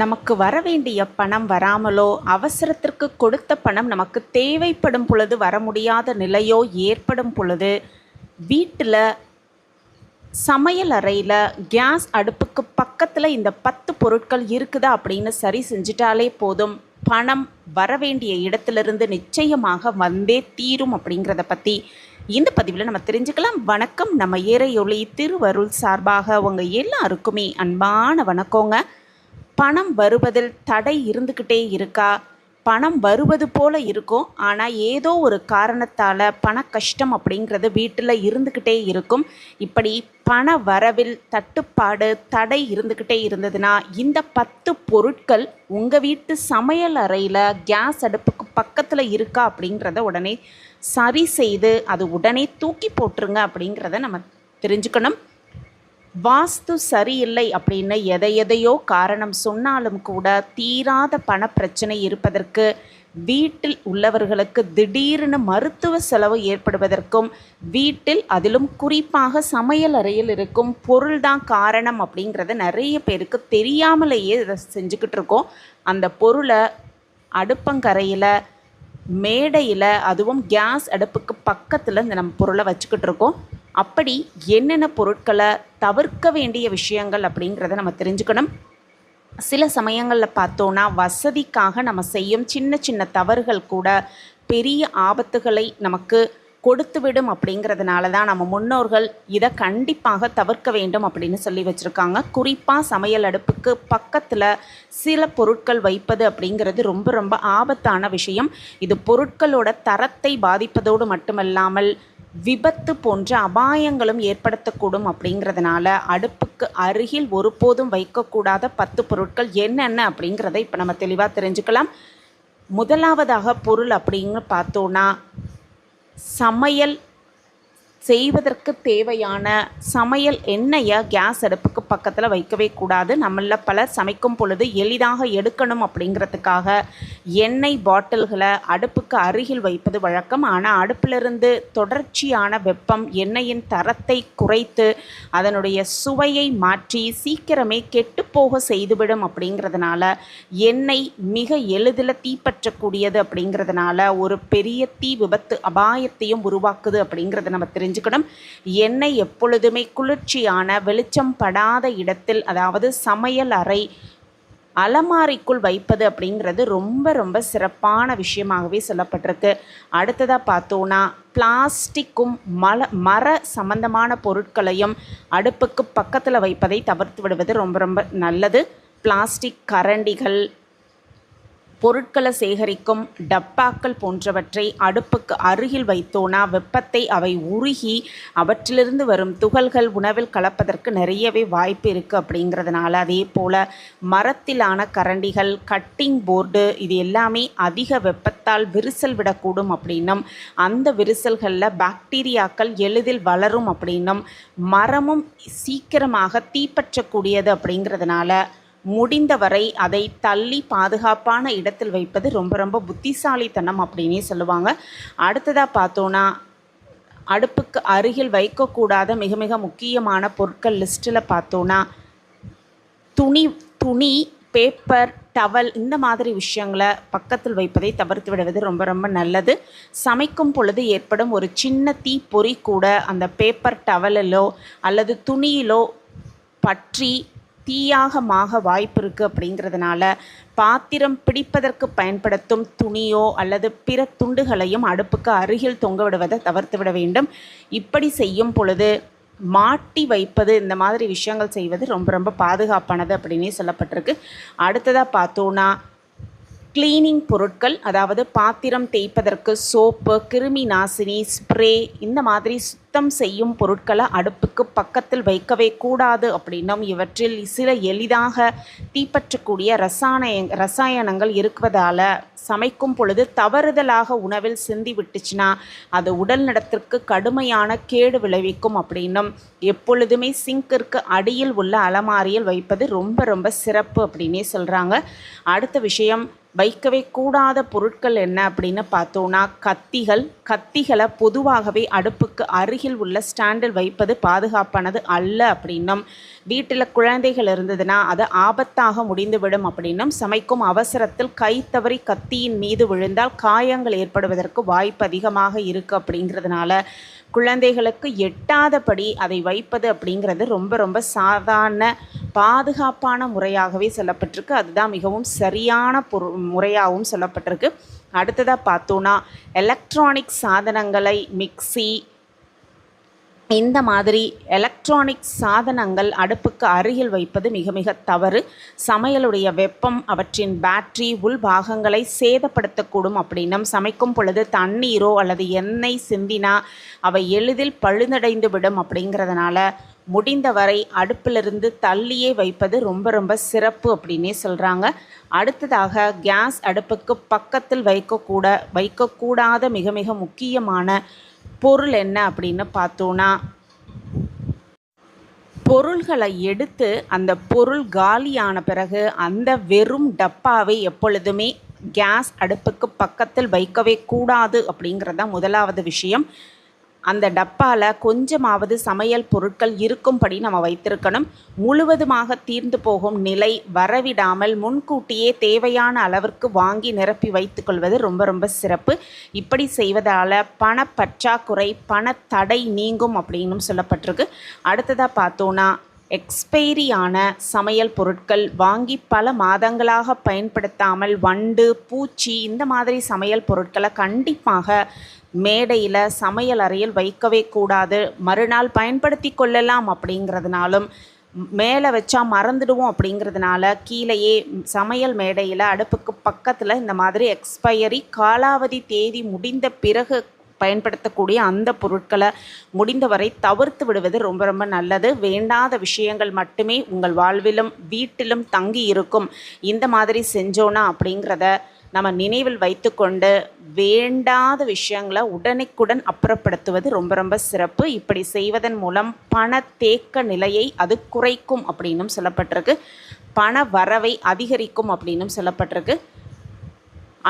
நமக்கு வர வேண்டிய பணம் வராமலோ அவசரத்திற்கு கொடுத்த பணம் நமக்கு தேவைப்படும் பொழுது வர முடியாத நிலையோ ஏற்படும் பொழுது வீட்டில் சமையல் அறையில் கேஸ் அடுப்புக்கு பக்கத்தில் இந்த பத்து பொருட்கள் இருக்குதா அப்படின்னு சரி செஞ்சிட்டாலே போதும். பணம் வர வேண்டிய இடத்திலிருந்து நிச்சயமாக வந்தே தீரும் அப்படிங்கிறத பற்றி இந்த பதிவில் நம்ம தெரிஞ்சுக்கலாம். வணக்கம். நம்ம ஏறையொளி திருவருள் சார்பாக உங்கள் எல்லாருக்குமே அன்பான வணக்கங்க. பணம் வருவதில் தடை இருந்துக்கிட்டே இருக்கா? பணம் வருவது போல இருக்கும். ஆனால் ஏதோ ஒரு காரணத்தால் பண கஷ்டம் அப்படிங்கிறது வீட்டில் இருந்துக்கிட்டே இருக்கும். இப்படி பண வரவில் தட்டுப்பாடு தடை இருந்துக்கிட்டே இருந்ததுன்னா இந்த பத்து பொருட்கள் உங்கள் வீட்டு சமையல் அறையில் கேஸ் அடுப்புக்கு பக்கத்தில் இருக்கா அப்படிங்கிறத உடனே சரி செய்து அது உடனே தூக்கி போட்டுருங்க அப்படிங்கிறத நம்ம தெரிஞ்சுக்கணும். வாஸ்து சரியில்லை அப்படின்னு எதை எதையோ காரணம் சொன்னாலும் கூட தீராத பண பிரச்சனை இருப்பதற்கு வீட்டில் உள்ளவர்களுக்கு திடீர்னு மருத்துவ செலவு ஏற்படுவதற்கும் வீட்டில் அதிலும் குறிப்பாக சமையல் அறையில் இருக்கும் பொருள் தான் காரணம் அப்படிங்கிறது நிறைய பேருக்கு தெரியாமலேயே இதை செஞ்சுக்கிட்டு இருக்கோம். அந்த பொருளை அடுப்பங்கரையில் மேடையில் அதுவும் கேஸ் அடுப்புக்கு பக்கத்தில் இந்த நம்ம பொருளை வச்சுக்கிட்டு இருக்கோம். அப்படி என்னென்ன பொருட்களை தவிர்க்க வேண்டிய விஷயங்கள் அப்படிங்கிறத நம்ம தெரிஞ்சுக்கணும். சில சமயங்களில் பார்த்தோன்னா வசதிக்காக நம்ம செய்யும் சின்ன சின்ன தவறுகள் கூட பெரிய ஆபத்துகளை நமக்கு கொடுத்துவிடும் அப்படிங்கிறதுனால தான் நம்ம முன்னோர்கள் இதை கண்டிப்பாக தவிர்க்க வேண்டும் அப்படின்னு சொல்லி வச்சுருக்காங்க. குறிப்பாக சமையல் அடுப்புக்கு பக்கத்தில் சில பொருட்கள் வைப்பது அப்படிங்கிறது ரொம்ப ரொம்ப ஆபத்தான விஷயம். இது பொருட்களோட தரத்தை பாதிப்பதோடு மட்டுமல்லாமல் விபத்து போன்ற அபாயங்களும் ஏற்படுத்தக்கூடும் அப்படிங்கிறதுனால அடுப்புக்கு அருகில் ஒருபோதும் வைக்கக்கூடாத பத்து பொருட்கள் என்னென்ன அப்படிங்கிறத இப்போ நம்ம தெளிவாக தெரிஞ்சுக்கலாம். முதலாவதாக பொருள் அப்படின்னு பார்த்தோன்னா சமையல் செய்வதற்கு தேவையான சமையல் எண்ணெயை கேஸ் அடுப்புக்கு பக்கத்தில் வைக்கவே கூடாது. நம்மள பலர் சமைக்கும் பொழுது எளிதாக எடுக்கணும் அப்படிங்கிறதுக்காக எண்ணெய் பாட்டில்களை அடுப்புக்கு அருகில் வைப்பது வழக்கம். ஆனால் அடுப்பிலிருந்து தொடர்ச்சியான வெப்பம் எண்ணெயின் தரத்தை குறைத்து அதனுடைய சுவையை மாற்றி சீக்கிரமே கெட்டுப்போக செய்துவிடும் அப்படிங்கிறதுனால எண்ணெய் மிக எளிதில் தீப்பற்றக்கூடியது அப்படிங்கிறதுனால ஒரு பெரிய தீ விபத்து அபாயத்தையும் உருவாக்குது அப்படிங்கிறத நம்ம தெரிஞ்சு தெரிஞ்சுக்கணும். எண்ணெய் எப்பொழுதுமே குளிர்ச்சியான வெளிச்சம் படாத இடத்தில் அதாவது சமையல் அறை அலமாரிக்குள் வைப்பது அப்படிங்கிறது ரொம்ப ரொம்ப சிறப்பான விஷயமாகவே சொல்லப்பட்டிருக்கு. அடுத்ததாக பார்த்தோன்னா பிளாஸ்டிக்கும் மல மர சம்பந்தமான பொருட்களையும் அடுப்புக்கு பக்கத்தில் வைப்பதை தவிர்த்து விடுவது ரொம்ப ரொம்ப நல்லது. பிளாஸ்டிக் கரண்டிகள் பொருட்களை சேகரிக்கும் டப்பாக்கள் போன்றவற்றை அடுப்புக்கு அருகில் வைத்தோனா வெப்பத்தை அவை உருகி அவற்றிலிருந்து வரும் துகள்கள் உணவில் கலப்பதற்கு நிறையவே வாய்ப்பு இருக்குது அப்படிங்கிறதுனால அதே போல் மரத்திலான கரண்டிகள் கட்டிங் போர்டு இது எல்லாமே அதிக வெப்பத்தால் விரிசல் விடக்கூடும் அப்படின்னும் அந்த விரிசல்களில் பாக்டீரியாக்கள் எளிதில் வளரும் அப்படின்னும் மரமும் சீக்கிரமாக தீப்பற்றக்கூடியது அப்படிங்கிறதுனால முடிந்தவரை அதை தள்ளி பாதுகாப்பான இடத்தில் வைப்பது ரொம்ப ரொம்ப புத்திசாலித்தனம் அப்படின்னே சொல்லுவாங்க. அடுத்ததாக பார்த்தோன்னா அடுப்புக்கு அருகில் வைக்கக்கூடாத மிக மிக முக்கியமான பொருட்கள் லிஸ்ட்டில் பார்த்தோன்னா துணி துணி பேப்பர் டவல் இந்த மாதிரி விஷயங்களை பக்கத்தில் வைப்பதை தவிர்த்து விடுவது ரொம்ப ரொம்ப நல்லது. சமைக்கும் பொழுது ஏற்படும் ஒரு சின்ன தீ கூட அந்த பேப்பர் டவலிலோ அல்லது துணியிலோ பற்றி தீயாகமாக வாய்ப்பு இருக்குது அப்படிங்கிறதுனால பாத்திரம் பிடிப்பதற்கு பயன்படுத்தும் துணியோ அல்லது பிற துண்டுகளையும் அடுப்புக்கு அருகில் தொங்க விடுவதை தவிர்த்து விட வேண்டும். இப்படி செய்யும் பொழுது மாட்டி வைப்பது இந்த மாதிரி விஷயங்கள் செய்வது ரொம்ப ரொம்ப பாதுகாப்பானது அப்படின்னே சொல்லப்பட்டிருக்கு. அடுத்ததாக பார்த்தோன்னா க்ளீனிங் பொருட்கள் அதாவது பாத்திரம் தேய்ப்பதற்கு சோப்பு கிருமி நாசினி ஸ்ப்ரே இந்த மாதிரி சுத்தம் செய்யும் பொருட்களை அடுப்புக்கு பக்கத்தில் வைக்கவே கூடாது அப்படின்னும் இவற்றில் சில எளிதாக தீப்பற்றக்கூடிய ரசாயன ரசாயனங்கள் இருக்குவதால் சமைக்கும் பொழுது தவறுதலாக உணவில் சிந்தி விட்டுச்சுன்னா அது உடல் நடத்திற்கு கடுமையான கேடு விளைவிக்கும் அப்படின்னும் எப்பொழுதுமே சிங்கிற்கு அடியில் உள்ள அலமாரியில் வைப்பது ரொம்ப ரொம்ப சிறப்பு அப்படின்னே சொல்கிறாங்க அடுத்த விஷயம் வைக்கவே கூடாத பொருட்கள் என்ன அப்படின்னு பார்த்தோன்னா கத்திகள். கத்திகளை பொதுவாகவே அடுப்புக்கு அருகில் உள்ள ஸ்டாண்டில் வைப்பது பாதுகாப்பானது அல்ல அப்படின்னும். வீட்டில் குழந்தைகள் இருந்ததுன்னா அது ஆபத்தாக முடிந்துவிடும் அப்படின்னும். சமைக்கும் அவசரத்தில் கை தவறி கத்தியின் மீது விழுந்தால் காயங்கள் ஏற்படுவதற்கு வாய்ப்பு அதிகமாக இருக்குது அப்படிங்கிறதுனால குழந்தைகளுக்கு எட்டாதபடி அதை வைப்பது அப்படிங்கிறது ரொம்ப ரொம்ப சாதாரண பாதுகாப்பான முறையாகவே சொல்லப்பட்டிருக்கு. அதுதான் மிகவும் சரியான பொரு முறையாகவும் சொல்லப்பட்டிருக்கு. அடுத்ததாக பார்த்தோன்னா எலக்ட்ரானிக் சாதனங்களை மிக்சி இந்த மாதிரி எலக்ட்ரானிக் சாதனங்கள் அடுப்புக்கு அருகில் வைப்பது மிக மிக தவறு. சமையலுடைய வெப்பம் அவற்றின் பேட்டரி உள் பாகங்களை சேதப்படுத்தக்கூடும் அப்படின்னும் சமைக்கும் பொழுது தண்ணீரோ அல்லது எண்ணெய் சிந்தினா அவை எளிதில் பழுதடைந்து விடும். அப்படிங்கிறதுனால முடிந்தவரை அடுப்பிலிருந்து தள்ளியே வைப்பது ரொம்ப ரொம்ப சிறப்பு அப்படின்னே சொல்கிறாங்க அடுத்ததாக கேஸ் அடுப்புக்கு பக்கத்தில் வைக்கக்கூட வைக்கக்கூடாத மிக மிக முக்கியமான பொருள் என்ன அப்படின்னு பார்த்தோன்னா பொருள்களை எடுத்து அந்த பொருள் காலியான பிறகு அந்த வெறும் டப்பாவை எப்பொழுதுமே கேஸ் அடுப்புக்கு பக்கத்தில் வைக்கவே கூடாது அப்படிங்கிறது தான் முதலாவது விஷயம். அந்த டப்பாவில் கொஞ்சமாவது சமையல் பொருட்கள் இருக்கும்படி நம்ம வைத்திருக்கணும். முழுவதுமாக தீர்ந்து போகும் நிலை வரவிடாமல் முன்கூட்டியே தேவையான அளவிற்கு வாங்கி நிரப்பி வைத்துக்கொள்வது ரொம்ப ரொம்ப சிறப்பு. இப்படி செய்வதால் பணப்பற்றாக்குறை பணத்தடை நீங்கும் அப்படின்னு சொல்லப்பட்டிருக்கு. அடுத்ததாக பார்த்தோன்னா எக்ஸ்பைரியான சமையல் பொருட்கள் வாங்கி பல மாதங்களாக பயன்படுத்தாமல் வண்டு பூச்சி இந்த மாதிரி சமையல் பொருட்களை கண்டிப்பாக மேடையில் சமையல் அறையில் வைக்கவே கூடாது. மறுநாள் பயன்படுத்தி கொள்ளலாம் அப்படிங்கிறதுனாலும் மேலே வச்சா மறந்துடுவோம் அப்படிங்கிறதுனால கீழேயே சமையல் மேடையில் அடுப்புக்கு பக்கத்தில் இந்த மாதிரி எக்ஸ்பயரி காலாவதி தேதி முடிந்த பிறகு பயன்படுத்தக்கூடிய அந்த பொருட்களை முடிந்தவரை தவிர்த்து விடுவது ரொம்ப ரொம்ப நல்லது. வேண்டாத விஷயங்கள் மட்டுமே உங்கள் வாழ்விலும் வீட்டிலும் தங்கி இருக்கும். இந்த மாதிரி செஞ்சோன்னா அப்படிங்கிறத நம்ம நினைவில் வைத்துக்கொண்டு வேண்டாத விஷயங்களை உடனுக்குடன் அப்புறப்படுத்துவது ரொம்ப ரொம்ப சிறப்பு. இப்படி செய்வதன் மூலம் பண தேக்க நிலையை அது குறைக்கும் அப்படின்னும் சொல்லப்பட்டிருக்கு. பண வரவை அதிகரிக்கும் அப்படின்னும் சொல்லப்பட்டிருக்கு.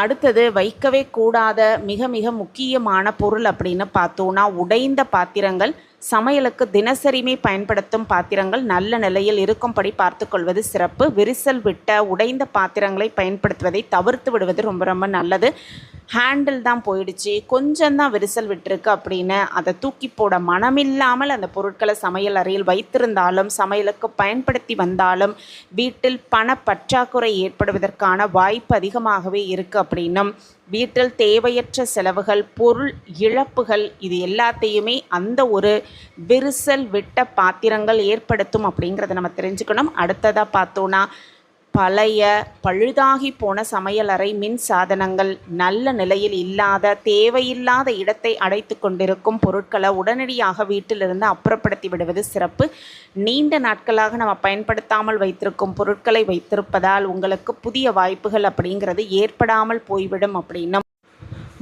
அடுத்தது வைக்கவே கூடாத மிக மிக முக்கியமான பொருள் அப்படின்னு பார்த்தோன்னா உடைந்த பாத்திரங்கள் சமையலுக்கு தினசரிமே பயன்படுத்தும் பாத்திரங்கள் நல்ல நிலையில் இருக்கும்படி பார்த்துக்கொள்வது சிறப்பு. விரிசல் விட்ட உடைந்த பாத்திரங்களை பயன்படுத்துவதை தவிர்த்து விடுவது ரொம்ப ரொம்ப நல்லது. ஹேண்டில் தான் போயிடுச்சு. கொஞ்சம் தான் விரிசல் விட்டுருக்கு அப்படின்னு அதை தூக்கி போட மனமில்லாமல் அந்த பொருட்களை சமையல் அறையில் வைத்திருந்தாலும் சமையலுக்கு பயன்படுத்தி வந்தாலும் வீட்டில் பண பற்றாக்குறை ஏற்படுவதற்கான வாய்ப்பு அதிகமாகவே இருக்குது அப்படின்னும் வீட்டில் தேவையற்ற செலவுகள் பொருள் இழப்புகள் இது எல்லாத்தையுமே அந்த ஒரு விரிசல் விட்ட பாத்திரங்கள் ஏற்படுத்தும் அப்படிங்கிறத நம்ம தெரிஞ்சுக்கணும். அடுத்ததாக பார்த்தோன்னா பழைய பழுதாகி போன சமையலறை மின் சாதனங்கள் நல்ல நிலையில் இல்லாத தேவையில்லாத இடத்தை அடைத்து கொண்டிருக்கும் பொருட்களை உடனடியாக வீட்டிலிருந்து அப்புறப்படுத்தி விடுவது சிறப்பு. நீண்ட நாட்களாக நம்ம பயன்படுத்தாமல் வைத்திருக்கும் பொருட்களை வைத்திருப்பதால் உங்களுக்கு புதிய வாய்ப்புகள் அப்படிங்கிறது ஏற்படாமல் போய்விடும் அப்படின்னும்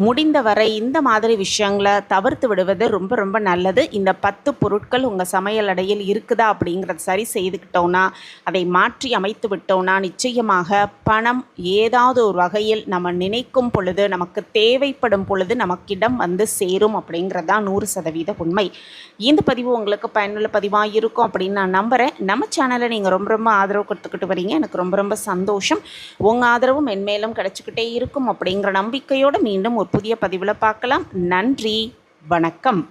முடிந்தவரை இந்த மாதிரி விஷயங்களை தவிர்த்து விடுவது ரொம்ப ரொம்ப நல்லது. இந்த பத்து பொருட்கள் உங்கள் சமையல் அடையில் இருக்குதா அப்படிங்கிறத சரி செய்துக்கிட்டோன்னா அதை மாற்றி அமைத்து விட்டோன்னா நிச்சயமாக பணம் ஏதாவது ஒரு வகையில் நம்ம நினைக்கும் பொழுது நமக்கு தேவைப்படும் பொழுது நமக்கிடம் வந்து சேரும் அப்படிங்கிறது தான் நூறு சதவீத உண்மை. இந்த பதிவு உங்களுக்கு பயனுள்ள பதிவாக இருக்கும் அப்படின்னு நான் நம்புகிறேன் நம்ம சேனலை நீங்கள் ரொம்ப ரொம்ப ஆதரவு கொடுத்துக்கிட்டு வரீங்க. எனக்கு ரொம்ப ரொம்ப சந்தோஷம். உங்கள் ஆதரவும் மென்மேலும் கிடச்சிக்கிட்டே இருக்கும் அப்படிங்கிற நம்பிக்கையோடு மீண்டும் ஒரு புதிய பதிவில் பார்க்கலாம். நன்றி. வணக்கம்.